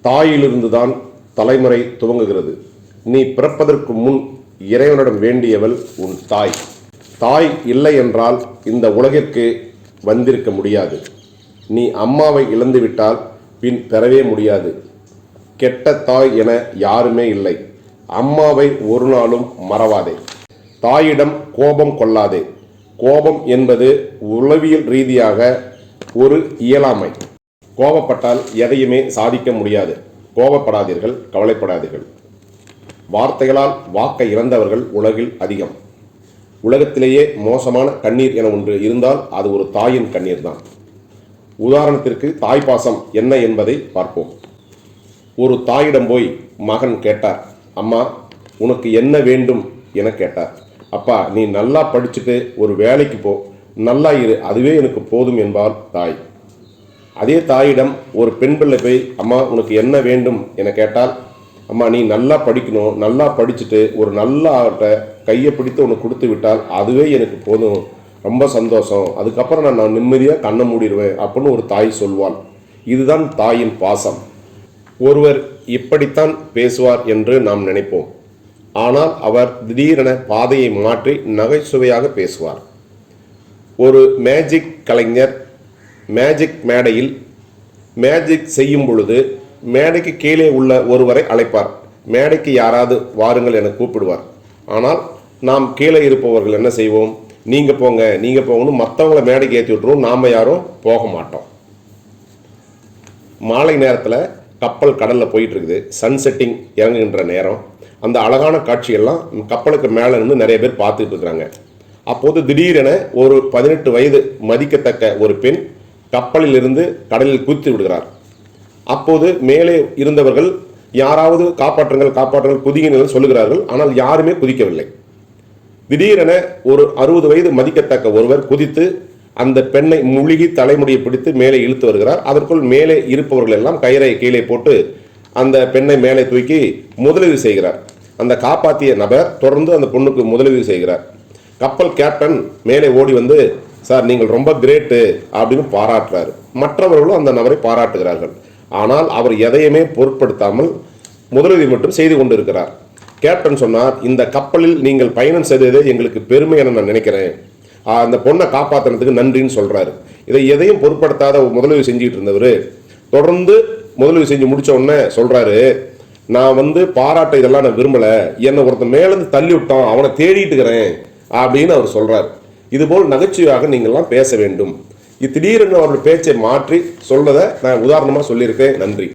தாயிலிருந்து தான் தலைமுறை துவங்குகிறது. நீ பிறப்பதற்கு முன் இறைவனிடம் வேண்டியவள் உன் தாய். தாய் இல்லை என்றால் இந்த உலகிற்கு வந்திருக்க முடியாது. நீ அம்மாவை இழந்துவிட்டால் பின் பெறவே முடியாது. கெட்ட தாய் என யாருமே இல்லை. அம்மாவை ஒரு நாளும் மறவாதே. தாயிடம் கோபம் கொள்ளாதே. கோபம் என்பது உளவியல் ரீதியாக ஒரு இயலாமை. கோபப்பட்டால் எதையுமே சாதிக்க முடியாது. கோபப்படாதீர்கள் கவலைப்படாதீர்கள். வார்த்தைகளால் வாக்கை இழந்தவர்கள் உலகில் அதிகம். உலகத்திலேயே மோசமான கண்ணீர் என ஒன்று இருந்தால் அது ஒரு தாயின் கண்ணீர் தான். உதாரணத்திற்கு தாய்ப்பாசம் என்ன என்பதை பார்ப்போம். ஒரு தாயிடம் போய் மகன் கேட்டார் அம்மா உனக்கு என்ன வேண்டும்? என கேட்டார். அப்பா நீ நல்லா படிச்சுட்டு ஒரு வேலைக்கு போ. நல்லா இரு அதுவே எனக்கு போதும் என்பார் தாய். அதே தாயிடம் ஒரு பெண் பிள்ளை போய் அம்மா உனக்கு என்ன வேண்டும்? என கேட்டால் அம்மா நீ நல்லா படிக்கணும். நல்லா படிச்சுட்டு ஒரு நல்ல ஆட்ட கையை பிடித்து உனக்கு கொடுத்து விட்டால் அதுவே எனக்கு போதும். ரொம்ப சந்தோஷம். அதுக்கப்புறம் நான் நான் நிம்மதியாக கண்ணை மூடிடுவேன். அப்படின்னு ஒரு தாய் சொல்வாள். இதுதான் தாயின் பாசம். ஒருவர் இப்படித்தான் பேசுவார் என்று நாம் நினைப்போம். ஆனால் அவர் திடீரென பாதையை மாற்றி நகைச்சுவையாக பேசுவார். ஒரு மேஜிக் கலைஞர் மேஜிக் மேடையில் மேஜிக் செய்யும் பொழுது மேடைக்கு கீழே உள்ள ஒருவரை அழைப்பார். மேடைக்கு யாராவது வாருங்கள் என கூப்பிடுவார். ஆனால் நாம் கீழே இருப்பவர்கள் என்ன செய்வோம்? நீங்கள் போங்க நீங்கள் போங்கன்னு மற்றவங்கள மேடைக்கு ஏற்றி விட்டுருவோம் நாம் யாரும் போக மாட்டோம். மாலை நேரத்தில் கப்பல் கடலில் போயிட்டுருக்குது. சன் செட்டிங் இறங்குகின்ற நேரம். அந்த அழகான காட்சியெல்லாம் கப்பலுக்கு மேலே நின்று நிறைய பேர் பார்த்துட்டு இருக்கிறாங்க. அப்போது திடீரென ஒரு பதினெட்டு வயது மதிக்கத்தக்க ஒரு பெண் கப்பலில் இருந்து கடலில் குதித்து விடுகிறார். அப்போது மேலே இருந்தவர்கள் யாராவது காப்பாற்றுங்கள் காப்பாற்றுங்கள் குதியுங்கள் சொல்லுகிறார்கள். ஆனால் யாருமே குதிக்கவில்லை. திடீரென ஒரு அறுபது வயது மதிக்கத்தக்க ஒருவர் குதித்து அந்த பெண்ணை முழுகி தலைமுடியை பிடித்து மேலே இழுத்து வருகிறார். அதற்குள் மேலே இருப்பவர்கள் எல்லாம் கயிறை கீழே போட்டு அந்த பெண்ணை மேலே தூக்கி முதலுதவி செய்கிறார். அந்த காப்பாற்றிய நபர் தொடர்ந்து அந்த பொண்ணுக்கு முதலுதவி செய்கிறார். கப்பல் கேப்டன் மேலே ஓடி வந்து சார் நீங்கள் ரொம்ப கிரேட்டு அப்படின்னு பாராட்டுறாரு. மற்றவர்களும் அந்த நபரை பாராட்டுகிறார்கள். ஆனால் அவர் எதையுமே பொருட்படுத்தாமல் முதலுதவி மட்டும் செய்து கொண்டிருக்கிறார். கேப்டன் சொன்னார் இந்த கப்பலில் நீங்கள் பயணம் செய்ததே எங்களுக்கு பெருமை என நான் நினைக்கிறேன். அந்த பொண்ணை காப்பாற்றினதுக்கு நன்றின்னு சொல்றாரு. இதை எதையும் பொருட்படுத்தாத முதலுதவி செஞ்சுட்டு இருந்தவர் தொடர்ந்து முதலுதவி செஞ்சு முடிச்ச உடனே சொல்றாரு நான் வந்து பாராட்ட இதெல்லாம் நான் விரும்பல. என்னை ஒருத்தன் மேலேருந்து தள்ளி விட்டான். அவனை தேடிட்டு இருக்கிறேன். அப்படின்னு அவர் சொல்கிறார் இதுபோல் நகைச்சுவையாக நீங்கள்லாம் பேச வேண்டும். இது திடீரென்று அவருடைய பேச்சை மாற்றி சொல்றதை நான் உதாரணமாக சொல்லியிருக்கேன். நன்றி.